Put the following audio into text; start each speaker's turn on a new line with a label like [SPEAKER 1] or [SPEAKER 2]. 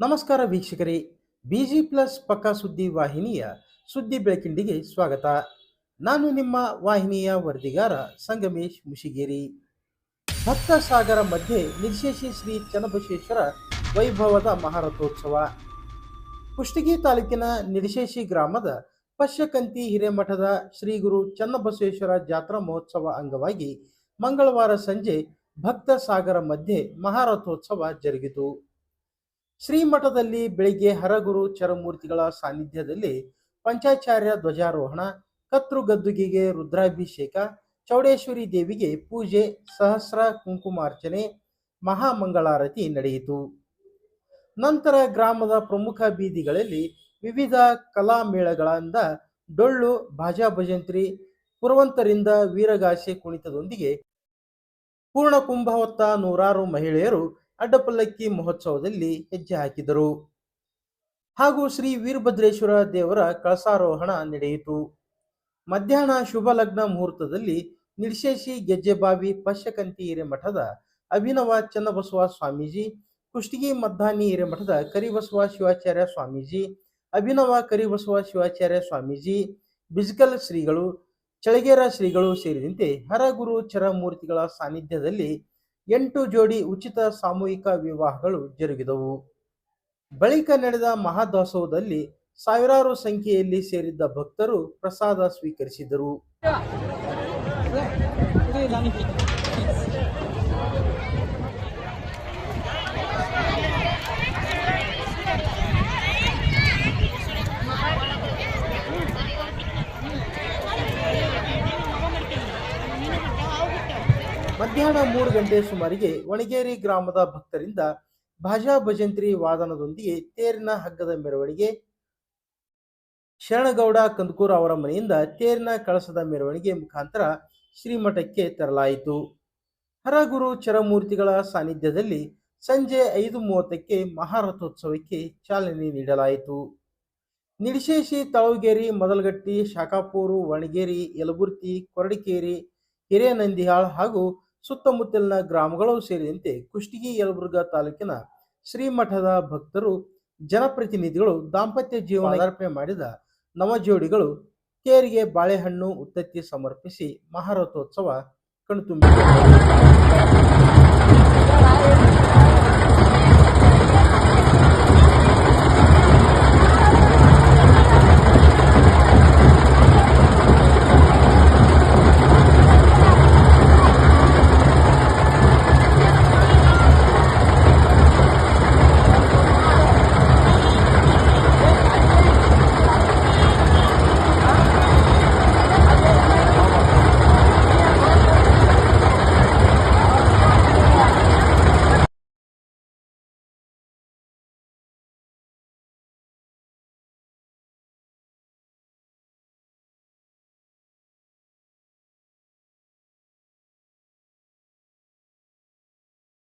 [SPEAKER 1] ನಮಸ್ಕಾರ ವೀಕ್ಷಕರೇ busy plus ಪಕ್ಕಾ ಸುದ್ದಿ ವಾಹಿನಿಯ ಸುದ್ದಿ ಬೆಳಕಿಂಡಿಗೆ ಸ್ವಾಗತ. ನಾನು ನಿಮ್ಮ ವಾಹಿನಿಯ ವರದಿಗಾರ ಸಂಗಮೇಶ್ ಮುಷಿಗೇರಿ. ಭಕ್ತ ಸಾಗರ ಮಧ್ಯೆ ನಿರ್ಶೇಷಿ ಶ್ರೀ ಚನ್ನಬಸವೇಶ್ವರ ವೈಭವದ ಮಹಾರಥೋತ್ಸವ. ಕುಷ್ಟಗಿ ತಾಲೂಕಿನ ನಿರ್ಶೇಷಿ ಗ್ರಾಮದ ಪಶ್ಯಕಂತಿ ಹಿರೇಮಠದ ಶ್ರೀ ಗುರು ಚನ್ನಬಸವೇಶ್ವರ ಜಾತ್ರಾ ಮಹೋತ್ಸವ ಅಂಗವಾಗಿ ಮಂಗಳವಾರ ಸಂಜೆ ಭಕ್ತ ಸಾಗರ ಮಧ್ಯೆ ಮಹಾರಥೋತ್ಸವ ಜರುಗಿತು. ಶ್ರೀಮಠದಲ್ಲಿ ಬೆಳಿಗ್ಗೆ ಹರಗುರು ಚರಮೂರ್ತಿಗಳ ಸಾನ್ನಿಧ್ಯದಲ್ಲಿ ಪಂಚಾಚಾರ್ಯ ಧ್ವಜಾರೋಹಣ ಕತ್ರುಗದ್ದುಗೆಗೆ ರುದ್ರಾಭಿಷೇಕ, ಚೌಡೇಶ್ವರಿ ದೇವಿಗೆ ಪೂಜೆ, ಸಹಸ್ರ ಕುಂಕುಮಾರ್ಚನೆ, ಮಹಾಮಂಗಳಾರತಿ ನಡೆಯಿತು. ನಂತರ ಗ್ರಾಮದ ಪ್ರಮುಖ ಬೀದಿಗಳಲ್ಲಿ ವಿವಿಧ ಕಲಾ ಮೇಳಗಳಿಂದ ಡೊಳ್ಳು, ಭಾಜಾ ಭಜಂತ್ರಿ ಪುರವಂತರಿಂದ ವೀರಗಾಸೆ ಕುಣಿತದೊಂದಿಗೆ ಪೂರ್ಣ ಕುಂಭವತ್ತ ನೂರಾರು ಮಹಿಳೆಯರು ಅಡ್ಡಪಲ್ಲಕ್ಕಿ ಮಹೋತ್ಸವದಲ್ಲಿ ಹೆಜ್ಜೆ ಹಾಕಿದರು. ಹಾಗೂ ಶ್ರೀ ವೀರಭದ್ರೇಶ್ವರ ದೇವರ ಕಳಸಾರೋಹಣ ನಡೆಯಿತು. ಮಧ್ಯಾಹ್ನ ಶುಭ ಲಗ್ನ ಮುಹೂರ್ತದಲ್ಲಿ ನಿರ್ಶೇಷಿ ಗೆಜ್ಜೆಬಾವಿ ಪಶ್ಯಕಂತಿ ಹಿರೇಮಠದ ಅಭಿನವ ಚನ್ನಬಸವ ಸ್ವಾಮೀಜಿ, ಕುಷ್ಟಗಿ ಮದ್ದಾನಿ ಹಿರೇಮಠದ ಕರಿಬಸವ ಶಿವಾಚಾರ್ಯ ಸ್ವಾಮೀಜಿ, ಅಭಿನವ ಕರಿಬಸವ ಶಿವಾಚಾರ್ಯ ಸ್ವಾಮೀಜಿ ಬಿಜಿಕಲ್ ಶ್ರೀಗಳು ಚಳಗೇರ ಶ್ರೀಗಳು ಸೇರಿದಂತೆ ಹರಗುರು ಚರಮೂರ್ತಿಗಳ ಸಾನ್ನಿಧ್ಯದಲ್ಲಿ ಎಂಟು ಜೋಡಿ ಉಚಿತ ಸಾಮೂಹಿಕ ವಿವಾಹಗಳು ಜರುಗಿದವು ಬಳಿಕ ನಡೆದ ಮಹಾದಾಸೋಹದಲ್ಲಿ ಸಾವಿರಾರು ಸಂಖ್ಯೆಯಲ್ಲಿ ಸೇರಿದ್ದ ಭಕ್ತರು ಪ್ರಸಾದ ಸ್ವೀಕರಿಸಿದರು ಮಧ್ಯಾಹ್ನ ಮೂರು ಗಂಟೆ ಸುಮಾರಿಗೆ ಒಣಗೇರಿ ಗ್ರಾಮದ ಭಕ್ತರಿಂದ ಭಾಜಾ ಭಜಂತ್ರಿ ವಾದನದೊಂದಿಗೆ ತೇರಿನ ಹಗ್ಗದ ಮೆರವಣಿಗೆ. ಶರಣಗೌಡ ಕಂದಕೂರ್ ಅವರ ಮನೆಯಿಂದ ತೇರಿನ ಕಳಸದ ಮೆರವಣಿಗೆ ಮುಖಾಂತರ ಶ್ರೀಮಠಕ್ಕೆ ತರಲಾಯಿತು ಹರಗುರು ಚರಮೂರ್ತಿಗಳ ಸಾನ್ನಿಧ್ಯದಲ್ಲಿ ಸಂಜೆ ಐದು ಮೂವತ್ತಕ್ಕೆ ಮಹಾರಥೋತ್ಸವಕ್ಕೆ ಚಾಲನೆ ನೀಡಲಾಯಿತು. ನಿಡಿಶೇಷಿ ತಾಳುಗೇರಿ, ಮೊದಲಗಟ್ಟಿ, ಶಾಖಾಪೂರು ವಣಗೇರಿ ಯಲಬುರ್ತಿ, ಕೊರಡಿಕೇರಿ, ಹಿರೇನಂದಿಹಾಳ್ ಹಾಗೂ ಸುತ್ತಮುತ್ತಲಿನ ಗ್ರಾಮಗಳು ಸೇರಿದಂತೆ ಕುಷ್ಟಗಿ ಯಲಬುರ್ಗಾ ತಾಲೂಕಿನ ಶ್ರೀಮಠದ ಭಕ್ತರು ಜನಪ್ರತಿನಿಧಿಗಳು ದಾಂಪತ್ಯ ಜೀವನ ಅರ್ಪಣೆ ಮಾಡಿದ ನವಜೋಡಿಗಳು ತೇರಿಗೆ ಬಾಳೆಹಣ್ಣು ಉತ್ತತ್ತಿ ಸಮರ್ಪಿಸಿ ಮಹಾರಥೋತ್ಸವ ಕಣ್ತುಂಬಿದರು